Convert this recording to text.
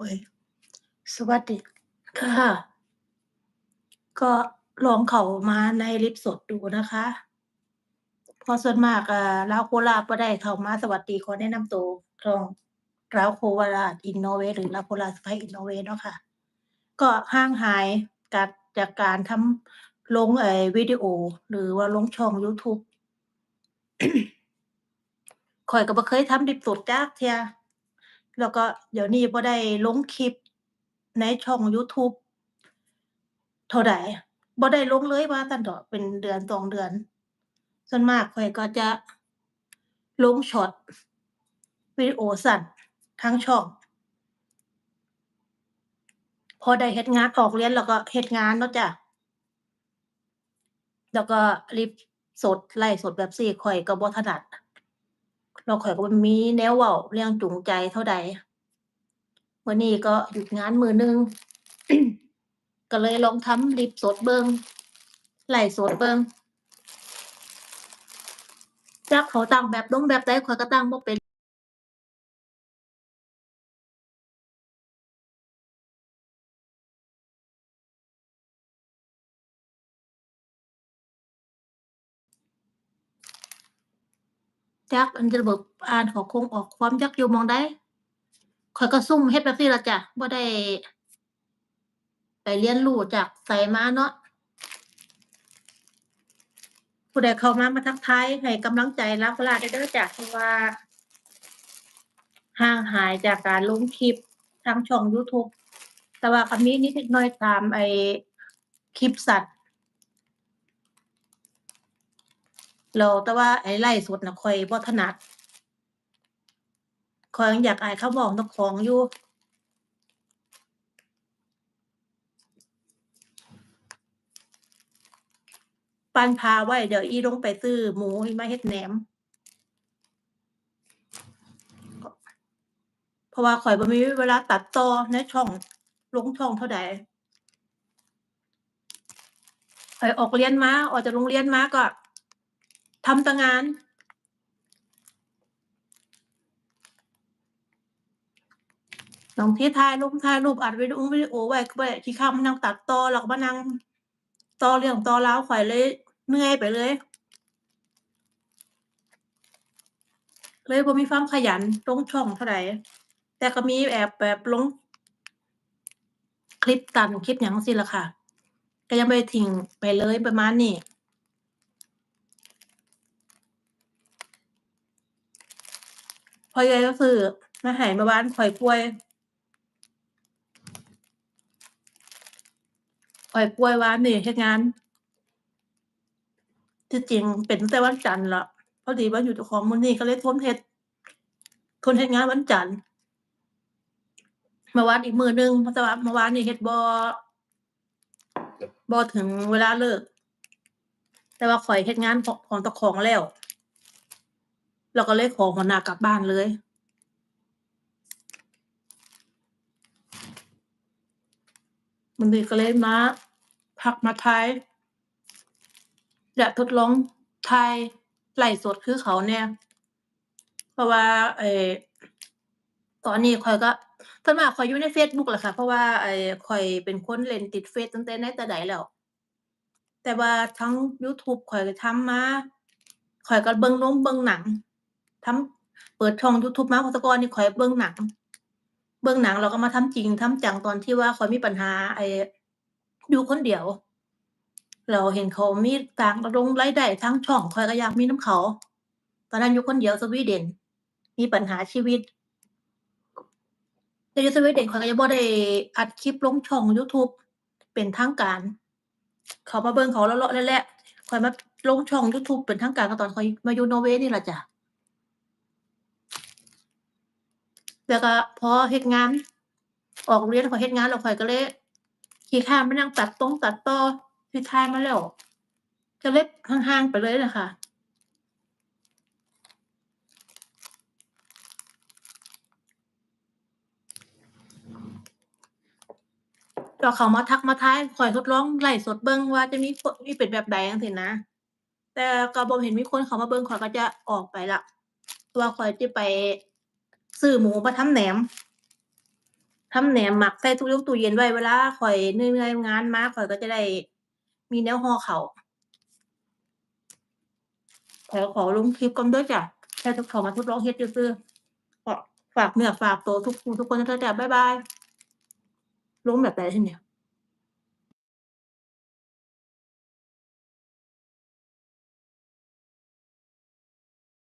อ้ยสวัสดีค่ะ ก็ลองเข้ามาในไลฟ์สดดูนะคะเพราะส่วนมากอ่าลาวโคราชบ่ได้เข้ามาสวัสดีขอแนะนำตัวช่องลาวโคราช Innovate หรือลาวโคราช Spice Innovate เนาะค่ะ ก็ห่างหายจากจากการทำลงไอ้วิดีโอ หรือว่าลงช่องยูทูบข้อยก็บ่เคยทำไลฟ์สดจักเที่ย แล้วก็เดี๋ยวนี้บ่ได้ลงคลิปในช่องยูทูบเท่าใดบ่ได้ลงเลยว่าซั่นเถาะเป็นเดือน2เดือน ส่วนมากข้อยก็จะลงช็อตวิดีโอสั้นทางช่อง พอได้เฮ็ดงานออกเรียนแล้วก็เฮ็ดงานเนาะจ้ะแล้วก็ไลฟ์สดไลฟ์สดแบบซี้ข้อยก็บ่ถนัด เราข่อยก็มีแนวเว้าเรื่องจูงใจเท่าใดวันนี้ก็หยุดงานมือหนึ่งก็เลยลองทำไลฟ์สดเบิงไหลสดเบิงจักเขาตั้งแบบลงแบบใดข่อยก็ตั้งบ่เป็น จักอันจะแบบอ่านข้อคงออกความจักอยู่มองใดข้อยก็ซุ่มเฮ็ดแบบนี้ละจ้ะบ่ได้ ไปเรียนรู้จากไสมาเนาะผู้ใดเข้ามามาทักทายให้กำลังใจลาวโคราได้เด้อจ้ะเพราะว่า ห่างหายจากการลงคลิปทางช่องยูทูบแต่ว่าก็มีนิดหน่อยตามไอ้คลิปสัตว์ แล้วแต่ว่าไอ้ไลฟ์สดนะข้อยบ่ถนัดข้อยอยากอายเขาเว้านำของอยู่ปันพาไว้เดี๋ยวอีลงไปซื้อหมูอีมาเฮ็ดแหนม เพราะว่าข้อยบ่มีเวลาตัดต่อในช่องลงช่องเท่าใดข้อยออกเรียนมาออกจากโรงเรียนมาก็ ทำต่างานบางทีถ่ายลงถ่ายรูปอัดวิดีโอวิดีโอไว้ก็ได้ขี้คร้ามานั่งตัดต่อแล้วก็มานั่งต่อเรื่องต่อราวข้อยเลยเหนื่อยไปเลย เลยบ่มีความขยันลงช่องเท่าใดแต่ก็มีแอบแบบลงคลิปตันคลิปหยังจั่งซี้ล่ะค่ะ ก็ยังได้ทิ้งไปเลยประมาณนี้ พอใหญ่ก็ซื้อมาห้เมื่อวานข้อยป่วยข้อยป่วยวานนี้เฮ็ดงานที่จริงเป็นตั้งแต่วันจันทร์ล้วพอดีวันหยุดของมื้อนี้ก็เลยทนเฮ็ดทนเฮ็ดงานวันจันทร์มื่อวานอีกมือหนึ่งแต่ว่าเมื่อวานนี้เฮ็ดบ่บ่ถึงเวลาเลิก แต่ว่าข้อยเฮ็ดงานของของเจ้าของแล้ว แล้วก็เลยขอหัวหน้ากลับบ้านเลยมื้อนี้ก็เลยมาพักมาถ่ายอยากทดลองถ่ายไลฟ์สดคือเขาแหน่ย เพราะว่าไอ้ตอนนี้ข้อยก็ส่วนมากข้อยอยู่ในเฟซบุ๊กแหละค่ะ เพราะว่าไอ้ข้อยเป็นคนเล่นติดเฟซตั้งแต่ไหนแต่ใดแล้ว แต่ว่าทางยูทูบข้อยก็ทำมาข้อยก็เบิ่งลงเบิ่งหนัง ทำเปิดช่องยูทูบมาพราะก่อนนี่ข้อยเบิ่งหนัง เบิ่งหนังแล้วก็มาทำจริงทำจังตอนที่ว่าข้อยมีปัญหาไอ้อยู่คนเดียวแล้วเห็นเขามีสร้างระดงรายได้ทางช่องข้อยก็อยากมีน้ำเขา ตอนนั้นอยู่คนเดียวสวีเดน มีปัญหาชีวิตแต่ยูสวีเดนข้อยก็ยังบ่ได้อัดคลิปลงช่องยูทูบเป็นทางการ เขามาเบิ่งเขาเลาะๆแหละๆข้อยมาลงช่องยูทูบเป็นทางการก็ตอนข้อยมาอยู่นอร์เวย์นี่ละจ้ะ แล้วก็พอเฮ็ดงาน ออกเรียนขอเฮ็ดงานแล้วข้อยก็เลยขี้คร้านมานั่งตัดตรงตัดต่อที่ถ่ายมาแล้วก็เลยห่างๆไปเลยนะคะแล้วเขามาทักมาท้ายข้อยทดลองไลฟ์สดเบิ่งว่าจะมีคนมีเป็นแบบใดจั่งซี้นะ แต่ก็บ่เห็นมีคนเขามาเบิ่งข้อยก็จะออกไปล้วเพราะว่าข้อยสิไป ซื้อหมูมาทำแหนมทำแหนมหมักใส่ตู้ยกตู้เย็นไว้เวลาข่อยเหนื่อยงานมาข่อยก็จะได้มีแนวห่อข้าขอขอลงคลิปกันด้วยจ้ะแค่จะเข้ามาทดลองเฮ็ดซื่อฝากเนื้อฝากตัวทุกคนทุกคนนะจ๊ะบ๊ายบายลงแบบใดทีเนี่ย